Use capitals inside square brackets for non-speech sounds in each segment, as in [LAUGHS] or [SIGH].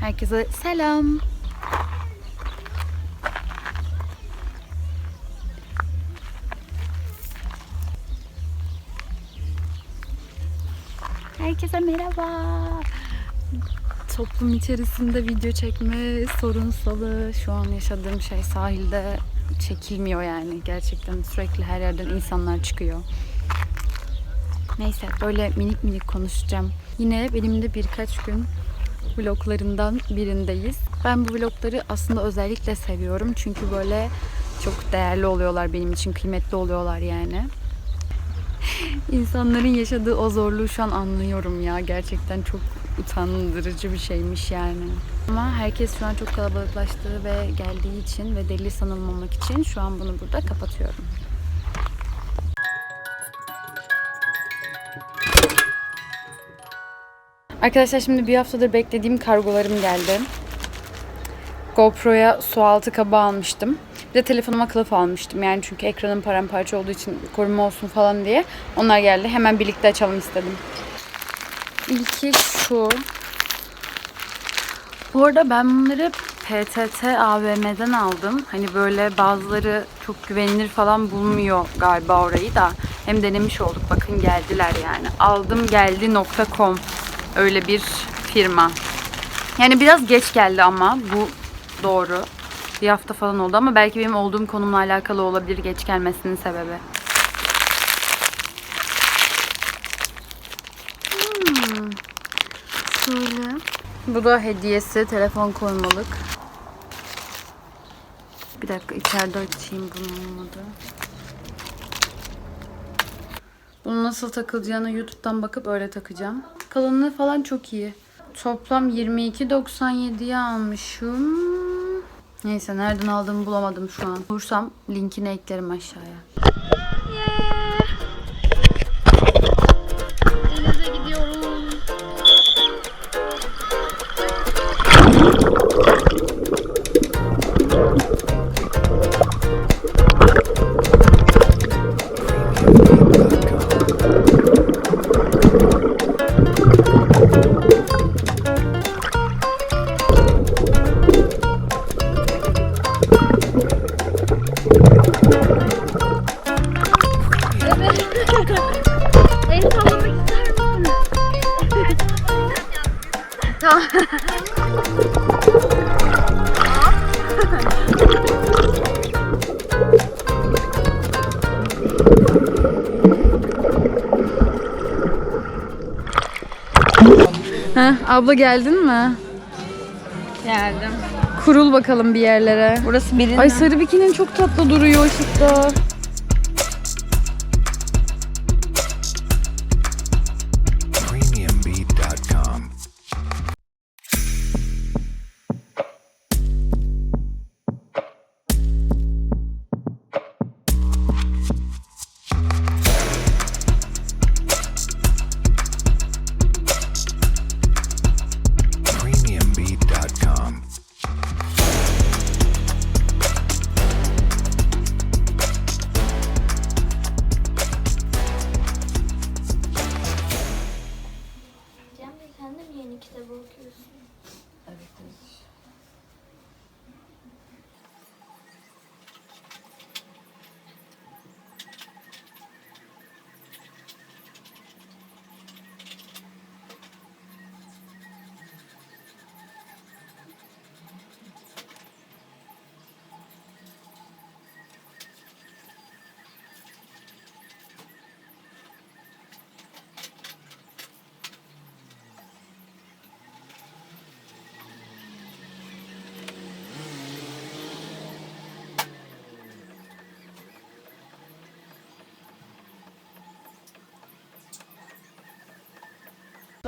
Herkese selam. Herkese merhaba. Toplum içerisinde video çekme sorunsalı. Şu an yaşadığım şey sahilde çekilmiyor yani. Gerçekten sürekli her yerden insanlar çıkıyor. Neyse böyle minik minik konuşacağım. Yine benim de birkaç gün vloglarından birindeyiz. Ben bu vlogları aslında özellikle seviyorum. Çünkü böyle çok değerli oluyorlar benim için. Kıymetli oluyorlar yani. [LAUGHS] İnsanların yaşadığı o zorluğu şu an anlıyorum ya. Gerçekten çok utandırıcı bir şeymiş yani. Ama herkes şu an çok kalabalıklaştığı ve geldiği için ve deli sanılmamak için şu an bunu burada kapatıyorum. Arkadaşlar şimdi bir haftadır beklediğim kargolarım geldi. GoPro'ya su altı kabı almıştım. Bir de telefonuma kılıf almıştım. Yani çünkü ekranım paramparça olduğu için koruma olsun falan diye. Onlar geldi. Hemen birlikte açalım istedim. İlki şu. Bu arada ben bunları PTT AVM'den aldım. Hani böyle bazıları çok güvenilir falan bulmuyor galiba orayı da. Hem denemiş olduk. Bakın geldiler yani. Aldım geldi.com öyle bir firma. Yani biraz geç geldi ama bu doğru. Bir hafta falan oldu ama belki benim olduğum konumla alakalı olabilir geç gelmesinin sebebi. Hmm. Şöyle. Bu da hediyesi telefon koymalık. Bir dakika içeride açayım bunu olmadı. Bunu nasıl takılacağını YouTube'dan bakıp öyle takacağım. Kalınlığı falan çok iyi. Toplam 22.97'ye almışım. Neyse nereden aldığımı bulamadım şu an. Bulursam linkini eklerim aşağıya. Abla geldin mi? Geldim. Kurul bakalım bir yerlere. Burası birinin. Ay sarı bikinin çok tatlı duruyor ışıkta.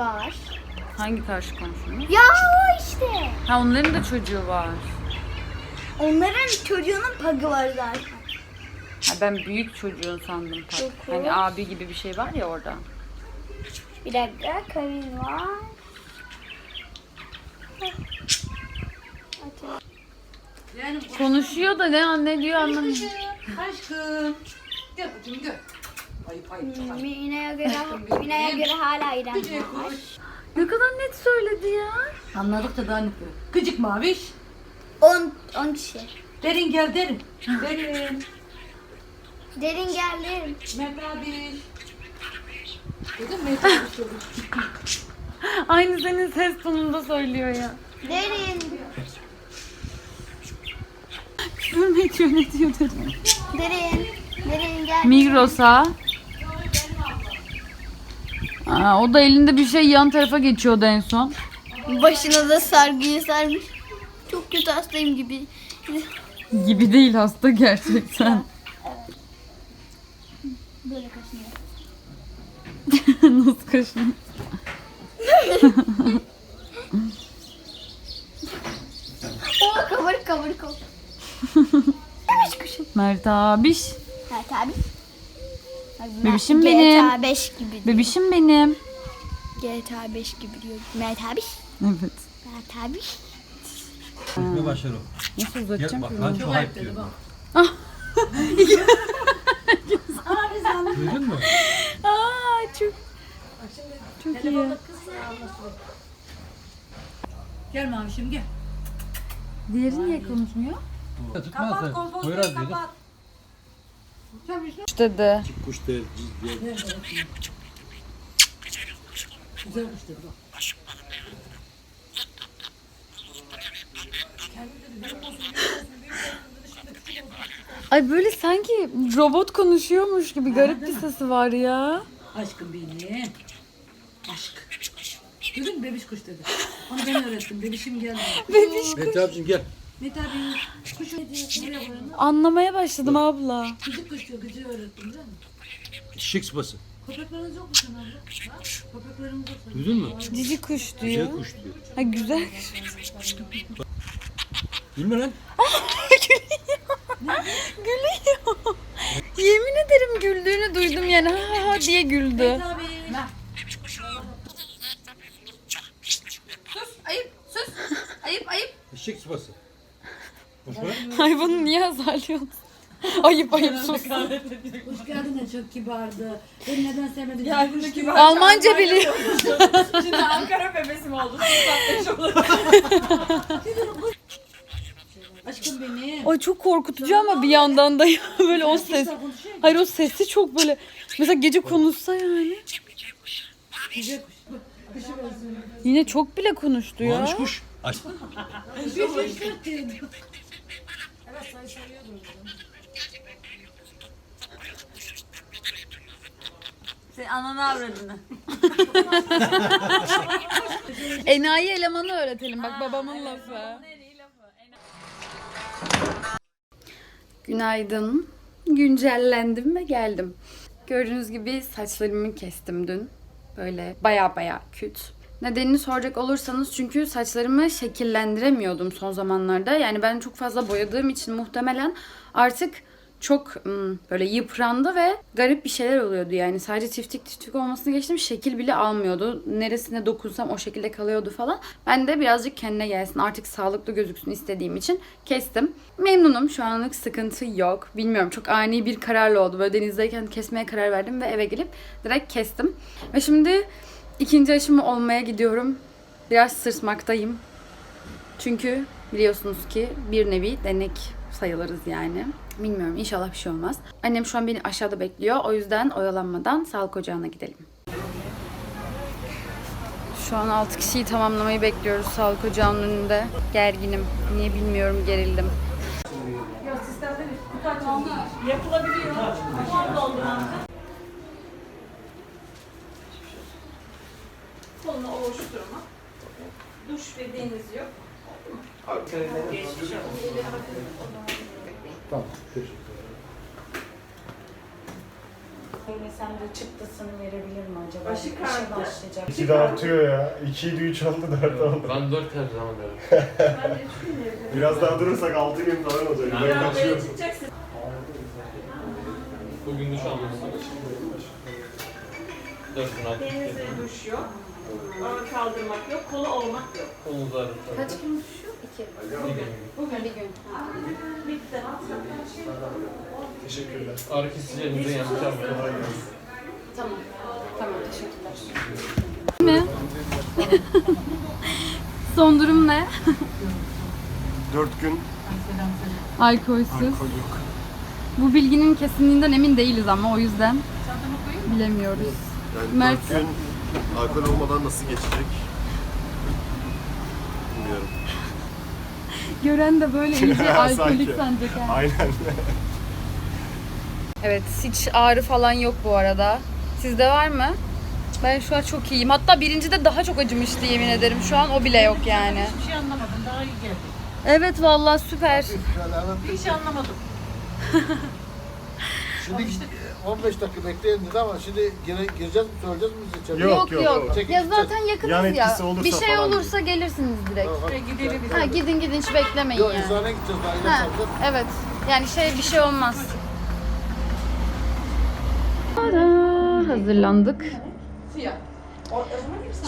Var. Hangi karşı komşunuz? Ya o işte. Ha onların da çocuğu var. Onların çocuğunun pagı var zaten. Ha, ben büyük çocuğun sandım tak. Yok. Hani abi gibi bir şey var ya orada. Bir dakika Karin var. Konuşuyor da ne ne diyor anlamıyorum. Aşkım. Gel bakayım gel. Ayıp ayıp ayıp. Mina'ya göre, Mina'ya göre hala İrem var. Ne kadar net söyledi ya. Anladık da daha net. Gıcık maviş. 10 10 kişi. Derin gel derin. Derin. Derin geldim. Mehmet abi. Dedim Mehmet abi. Aynı senin ses tonunda söylüyor ya. Derin. Küfür mü ediyor ne diyor dedim. Derin. Derin gel. Migros'a. Aa, o da elinde bir şey yan tarafa geçiyordu en son. Başına da sargıyı sarmış. Çok kötü hastayım gibi. Gibi değil hasta gerçekten. [LAUGHS] Böyle kaşınıyor. [LAUGHS] Nasıl kaşın? [LAUGHS] Oo kabarık kabarık ol. Mert abiş. Evet abi. Bebişim benim. GTA 5 gibi diyor. Bebişim benim. GTA 5 gibi diyor. Mehmet abi. Evet. Mehmet abi. Başlar o. Nasıl Gel uzatacağım bak bunu? çok ayıp diyorum. [LAUGHS] Duydun mu? Aa çok çok iyi. Gel mavişim gel. Diğeri niye konuşmuyor? Tutmaz Kapat da. Dedi. Kuş güzel kuş dedi. Ay böyle sanki robot konuşuyormuş gibi garip bir sesi var ya. Aşkım benim. Aşk. Duydun mu bebiş kuş dedi. Onu ben öğrettim. Bebişim geldi. Bebiş. Mehmet abicim gel. Mehmet abi kuş? Nereye koyalım? Anlamaya başladım abla. Gıcık kuş diyor. Gıcığı öğrettim biliyor musun? Şık sıpası. Köpekleriniz yok mu sen abla? Ha? Köpekleriniz yok mu? Duydun mu? Cici kuş Güzel diyor. kuş diyor. Ha güzel. Gülme lan. [LAUGHS] Gülüyor. Yemin ederim güldüğünü duydum yani ha ha diye güldü. Abi. Sus. Ayıp. Sus. Ayıp ayıp. Şık sıpası. Hayvanı niye azarlıyorsun? [LAUGHS] ayıp ayıp sus. Hoş geldin de çok kibardı. Beni neden sevmedin? Geldin kibar. Almanca biliyor. Şimdi Ankara bebesi mi oldu? [LAUGHS] Aşkım benim. Ay çok korkutucu ama bir yandan da ya böyle o ses. Hayır o sesi çok böyle mesela gece konuşsa yani. Kuş. Yine çok bile konuştu ya. Maviş kuş. Bir şey diyordu. Sen ananı avradını. [LAUGHS] Enayi elemanı öğretelim bak babamın lafı. Günaydın. Güncellendim ve geldim. Gördüğünüz gibi saçlarımı kestim dün. Böyle baya baya küt. Nedenini soracak olursanız çünkü saçlarımı şekillendiremiyordum son zamanlarda. Yani ben çok fazla boyadığım için muhtemelen artık çok böyle yıprandı ve garip bir şeyler oluyordu yani. Sadece tiftik tiftik olmasını geçtim şekil bile almıyordu. Neresine dokunsam o şekilde kalıyordu falan. Ben de birazcık kendine gelsin artık sağlıklı gözüksün istediğim için kestim. Memnunum şu anlık sıkıntı yok. Bilmiyorum çok ani bir kararla oldu. Böyle denizdeyken kesmeye karar verdim ve eve gelip direkt kestim. Ve şimdi ikinci aşımı olmaya gidiyorum. Biraz sırsmaktayım. Çünkü biliyorsunuz ki bir nevi denek sayılırız yani. Bilmiyorum inşallah bir şey olmaz. Annem şu an beni aşağıda bekliyor. O yüzden oyalanmadan sağlık ocağına gidelim. Şu an 6 kişiyi tamamlamayı bekliyoruz sağlık ocağının önünde. Gerginim. Niye bilmiyorum gerildim. Yapılabiliyor. Tamam ovuşturma. Duş ve deniz yok. Geçmiş olsun. Sen de çıktısını verebilir mi acaba? Başı İşe başlayacak. İki de artıyor ya. 2 idi 3 oldu 4 oldu. Ben dört her zaman derim. [LAUGHS] Ben de üç gün evde. Biraz daha durursak 6 gün falan olacak. Ben kaçıyorum. çıkacaksın. Bugün duş almışsın. Dört gün altı. Denizde duş yok. Ağır kaldırmak yok. Kolu olmak yok. Kolunuz ağrır. Kaç gün şu? İki. Bugün bir gün. Bitti. Teşekkürler. Ağrı kesicilerimizden yapacağım. Tamam. Tamam teşekkürler. Mi? Son durum ne? 4 gün Alkolsüz. alkol yok. Bu bilginin kesinliğinden emin değiliz ama o yüzden bilemiyoruz. Yani Mert. dört gün alkol olmadan nasıl geçecek? Bilmiyorum. [LAUGHS] Gören de böyle iyice [LAUGHS] alkolik Sanki. sanacak ha. Aynen. [LAUGHS] Evet hiç ağrı falan yok bu arada. Sizde var mı? Ben şu an çok iyiyim. Hatta birincide daha çok acımıştı yemin ederim. Şu an o bile yok yani. Hiçbir şey anlamadım. Daha iyi geldi. Evet vallahi süper. Hiç şey anlamadım. Şimdi 15 dakika bekleyin dedi ama şimdi gire, gireceğiz mi söyleyeceğiz mi biz içeri? Yok, Yok yok, yok. Çekip Ya zaten yakınız Yan ya. etkisi olursa Bir şey falan olursa gelirsiniz direkt. Tamam, gidelim. Ha gidin gidin hiç beklemeyin Yok yani. eczaneye gideceğiz daha ilaç Ha, alacağız. evet. Yani şey bir şey olmaz. Tada, hazırlandık.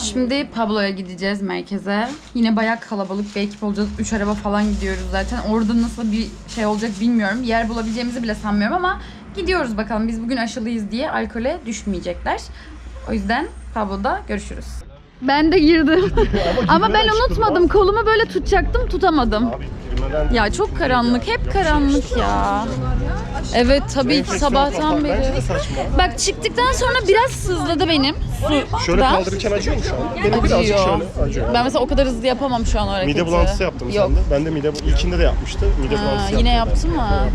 Şimdi Pablo'ya gideceğiz merkeze. Yine bayağı kalabalık bir ekip olacağız. Üç araba falan gidiyoruz zaten. Orada nasıl bir şey olacak bilmiyorum. Yer bulabileceğimizi bile sanmıyorum ama gidiyoruz bakalım. Biz bugün aşılıyız diye alkole düşmeyecekler. O yüzden Pablo'da görüşürüz. Ben de girdim. ama [LAUGHS] ben unutmadım. Kolumu böyle tutacaktım, tutamadım. Ya çok karanlık, hep karanlık ya. Evet tabii ki sabahtan beri. Bak çıktıktan sonra biraz sızladı benim. Su Şöyle da. kaldırırken acıyor mu şu an? Benim birazcık Acıyor. şöyle acıyor. Ben mesela o kadar hızlı yapamam şu an o hareketi. Mide bulantısı yaptım Yok. sende. Ben de mide ilkinde de yapmıştı. Mide Ha, bulantısı yine yaptım. yaptın mı?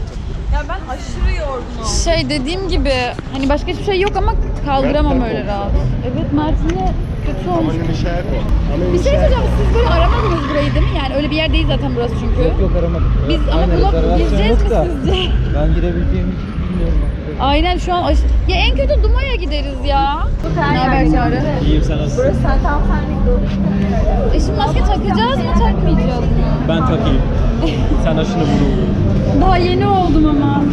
Ya ben aşırı yorgunum. Şey dediğim gibi hani başka hiçbir şey yok ama kaldıramam Mert öyle korkuyor. rahat. Evet Mert yine kötü olmuş. O. Bir şey Nişer- söyleyeceğim siz böyle aramadınız burayı değil mi? Yani öyle bir yer değil zaten burası çünkü. Yok yok aramadık. Biz ama bulup gireceğiz mi sizce? Ben girebileceğimi bilmiyorum. Aynen şu an Ya en kötü Duma'ya gideriz ya. Ne haber Çağrı? İyiyim sen nasılsın? E şimdi maske takacağız mı takmayacağız mı? Ben takayım. sen aşını vur. Daha yeni oldum ama.